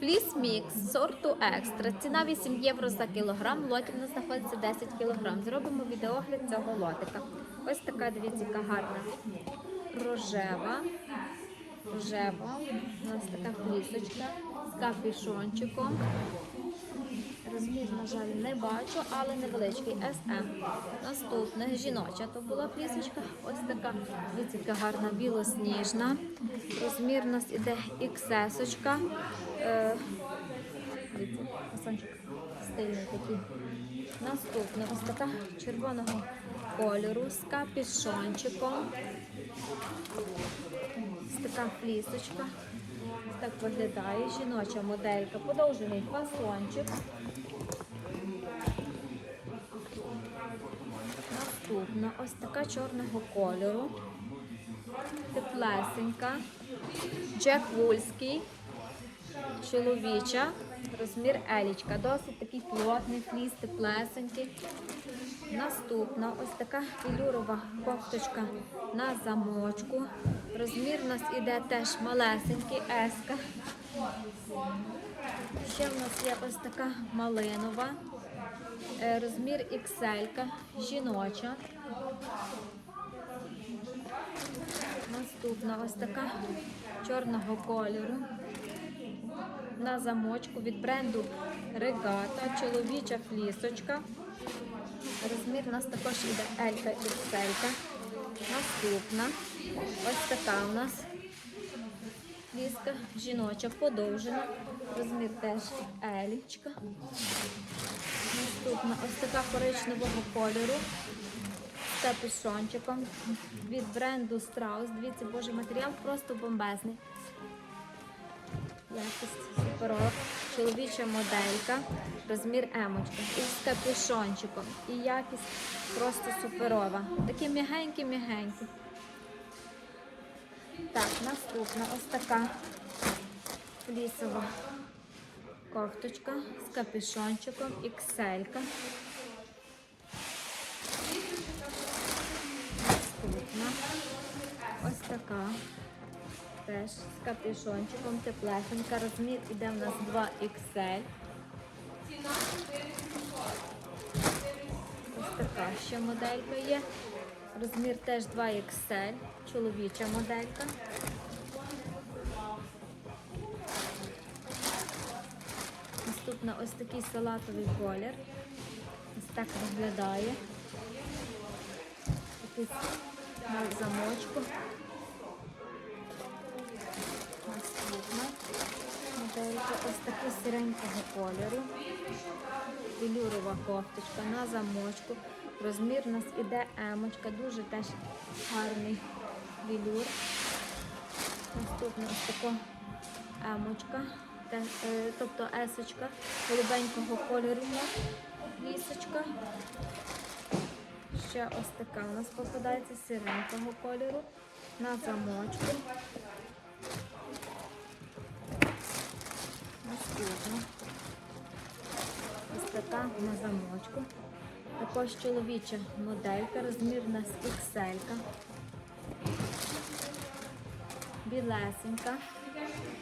Фліс мікс сорту екстра. Ціна 8 євро за кілограм. Лотів лоті в нас знаходиться 10 кілограм. Зробимо відеогляд цього лотика. Ось така, дивіться, яка гарна рожева. Рожева. У нас така флісочка з капюшончиком. Розмір, на жаль, не бачу, але невеличкий SM. Наступне жіноча то була флісочка. Ось така, дивіться, гарна білосніжна. Розмір у нас іде XS. Е. Наступне ось така червоного кольору з капюшончиком. Ось така флісочка. Так виглядає жіноча моделька. Подовжений фасончик. Наступна ось така чорного кольору. Теплесенька. Джек Вульський. Чоловіча. Розмір елічка. Досить такий плотний фліс, теплесенький. Наступна ось така філюрова кофточка на замочку. Розмір у нас іде теж малесенький, еска. Ще в нас є ось така малинова. Е, Розмір XL, жіноча. Наступна ось така чорного кольору. На замочку від бренду Регата, чоловіча флісочка. Розмір у нас також іде Елька і XL. Наступна. Ось така у нас фліска жіноча подовжена. Розмір теж елічка. Наступна ось така коричневого кольору з капюшончиком від бренду Strauss. Дивіться, божий матеріал просто бомбезний. Якість суперова. Чоловіча моделька, розмір емочка. І з капюшончиком. І якість просто суперова. Такі м'ягенькі-м'ягенькі. Так, наступна ось така флісова кофточка з капюшончиком, XL. Наступна ось така. Теж з капюшончиком, теплесенька. Розмір іде в нас 2 XL. Ось така ще моделька є. Розмір теж 2 XL. Чоловіча моделька. Наступна ось такий салатовий колір. Ось так виглядає. Такий на замочку. Наступна моделька ось такий сіренького кольору. Велюрова кофточка на замочку. Розмір у нас іде емочка, дуже теж гарний велюр. Наступна ось така емочка, е, тобто есочка голубенького кольору лісочка. Ще ось така у нас попадається сіренького кольору на замочку. На замочку. Також чоловіча моделька, розмір у нас XL. Білесенька.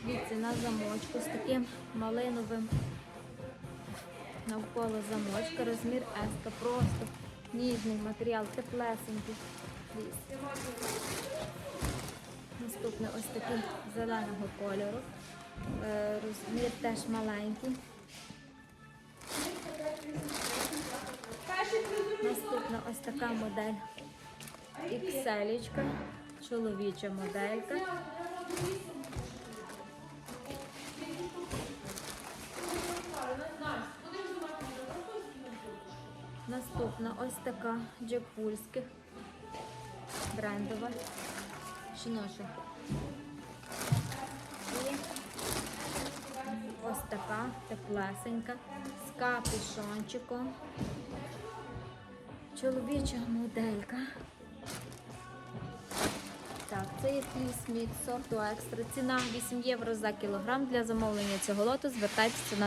Дивіться, на замочку з таким малиновим навколо замочка. Розмір S. Просто ніжний матеріал, теплесенький. Наступне ось такий зеленого кольору. Е, Розмір теж маленький. Така модель XL, чоловіча моделька. Наступна ось така джекпульських брендова жіноча. І ось така теплесенька з капюшончиком. Чоловіча моделька. Так, це є сміт сорту екстра. Ціна 8 євро за кілограм. Для замовлення цього лоту звертайтеся на